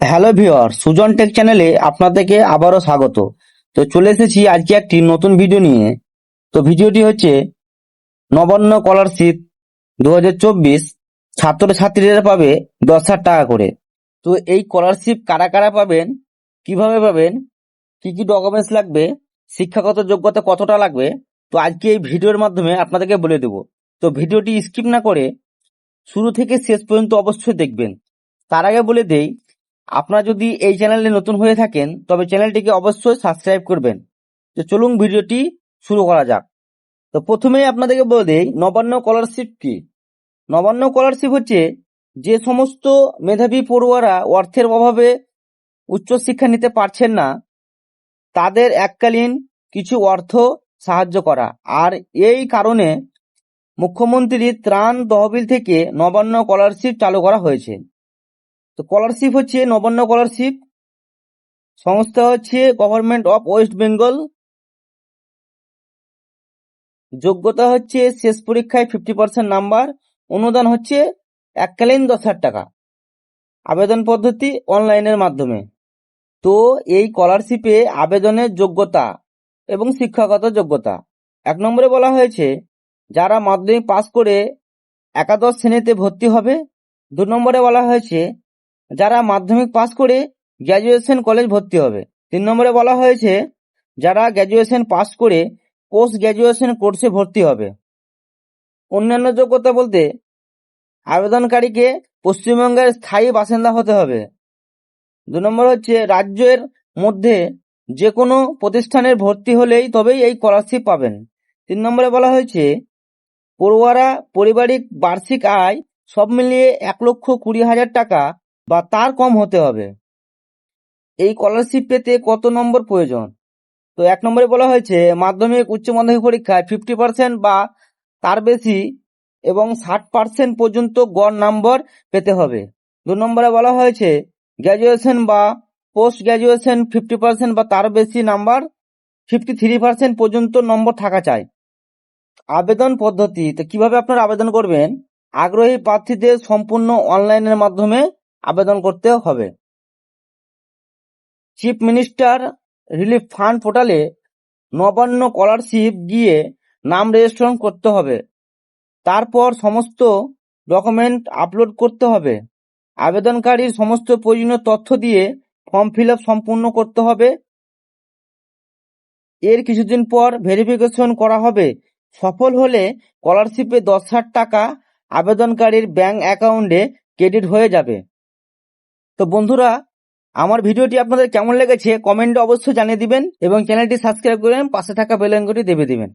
Hello viewer Sujan take চ্যানেলে আপনাদেরকে আবারও স্বাগত। তো চলে এসেছি আজকে একটি নতুন ভিডিও নিয়ে। তো ভিডিওটি হচ্ছে নবান্ন স্কলারশিপ দু হাজার চব্বিশ ছাত্রছাত্রীরা পাবে দশ হাজার টাকা করে। তো এই স্কলারশিপ কারা কারা পাবেন, কীভাবে পাবেন, কি কি ডকুমেন্টস লাগবে, শিক্ষাগত যোগ্যতা কতটা লাগবে, তো আজকে এই ভিডিওর মাধ্যমে আপনাদেরকে বলে দেবো। তো ভিডিওটি স্কিপ না করে শুরু থেকে শেষ পর্যন্ত অবশ্যই দেখবেন। তার আগে বলে দেই আপনারা যদি এই চ্যানেলে নতুন হয়ে থাকেন, তবে চ্যানেলটিকে অবশ্যই সাবস্ক্রাইব করবেন। তো চলুন ভিডিওটি শুরু করা যাক। তো প্রথমেই আপনাদেরকে বলে দেই, নবান্ন স্কলারশিপ কি? নবান্ন স্কলারশিপ হচ্ছে যে সমস্ত মেধাবী পড়ুয়ারা অর্থের অভাবে উচ্চশিক্ষা নিতে পারছেন না, তাদের এককালীন কিছু অর্থ সাহায্য করা। আর এই কারণে মুখ্যমন্ত্রীর ত্রাণ তহবিল থেকে নবান্ন স্কলারশিপ চালু করা হয়েছে। তো স্কলারশিপ হচ্ছে নবান্ন স্কলারশিপ সংস্থা হচ্ছে গভর্নমেন্ট অফ ওয়েস্ট বেঙ্গল যোগ্যতা হচ্ছে শেষ পরীক্ষায় ফিফটি পার্সেন্ট নাম্বার অনুদান হচ্ছে এককালীন দশ হাজার টাকা। আবেদন পদ্ধতি অনলাইনের মাধ্যমে। তো এই স্কলারশিপে আবেদনের যোগ্যতা এবং শিক্ষাগত যোগ্যতা। এক নম্বরে বলা হয়েছে, যারা মাধ্যমিক পাস করে একাদশ শ্রেণীতে ভর্তি হবে, দু নম্বরে বলা হয়েছে যারা মাধ্যমিক পাস করে গ্র্যাজুয়েশন কলেজ ভর্তি হবে। তিন নম্বরে বলা হয়েছে, যারা গ্র্যাজুয়েশন পাস করে পোস্ট গ্র্যাজুয়েশন কোর্সে ভর্তি হবে। অন্যান্য যোগ্যতা বলতে, আবেদনকারীকে পশ্চিমবঙ্গের স্থায়ী বাসিন্দা হতে হবে। দু নম্বর হচ্ছে, রাজ্যের মধ্যে যে কোনো প্রতিষ্ঠানের ভর্তি হলেই তবেই এই স্কলারশিপ পাবেন। তিন নম্বরে বলা হয়েছে, পড়ুয়ারা পারিবারিক বার্ষিক আয় সব মিলিয়ে এক লক্ষ কুড়ি হাজার টাকা বা তার কম হতে হবে। এই স্কলারশিপ পেতে কত নম্বর প্রয়োজন? তো এক নম্বরে বলা হয়েছে, মাধ্যমিক উচ্চ মাধ্যমিক পরীক্ষায় ফিফটি পার্সেন্ট বা তার বেশি এবং ষাট পার্সেন্ট পর্যন্ত গড় নম্বর পেতে হবে। দু নম্বরে বলা হয়েছে গ্র্যাজুয়েশন বা পোস্ট গ্র্যাজুয়েশন ফিফটি পার্সেন্ট বা তার বেশি নাম্বার ফিফটি থ্রি পার্সেন্ট পর্যন্ত নম্বর থাকা চাই। আবেদন পদ্ধতি, তো কীভাবে আপনারা আবেদন করবেন? আগ্রহী প্রার্থীদের সম্পূর্ণ অনলাইনের মাধ্যমে আবেদন করতে হবে। চিফ মিনিস্টার রিলিফ ফান্ড পোর্টালে নবান্ন স্কলারশিপ গিয়ে নাম রেজিস্ট্রেশন করতে হবে। তারপর সমস্ত ডকুমেন্ট আপলোড করতে হবে। আবেদনকারীর সমস্ত প্রয়োজনীয় তথ্য দিয়ে ফর্ম ফিল সম্পূর্ণ করতে হবে। এর কিছুদিন পর ভেরিফিকেশন করা হবে। সফল হলে স্কলারশিপে দশ হাজার টাকা আবেদনকারীর ব্যাংক অ্যাকাউন্টে ক্রেডিট হয়ে যাবে। তো বন্ধুরা, আমার ভিডিওটি আপনাদের কেমন লেগেছে, কমেন্টে অবশ্যই জানিয়ে দিবেন এবং চ্যানেলটি সাবস্ক্রাইব করে পাশে থাকা বেলাঙ্গটি দেবে দিবেন।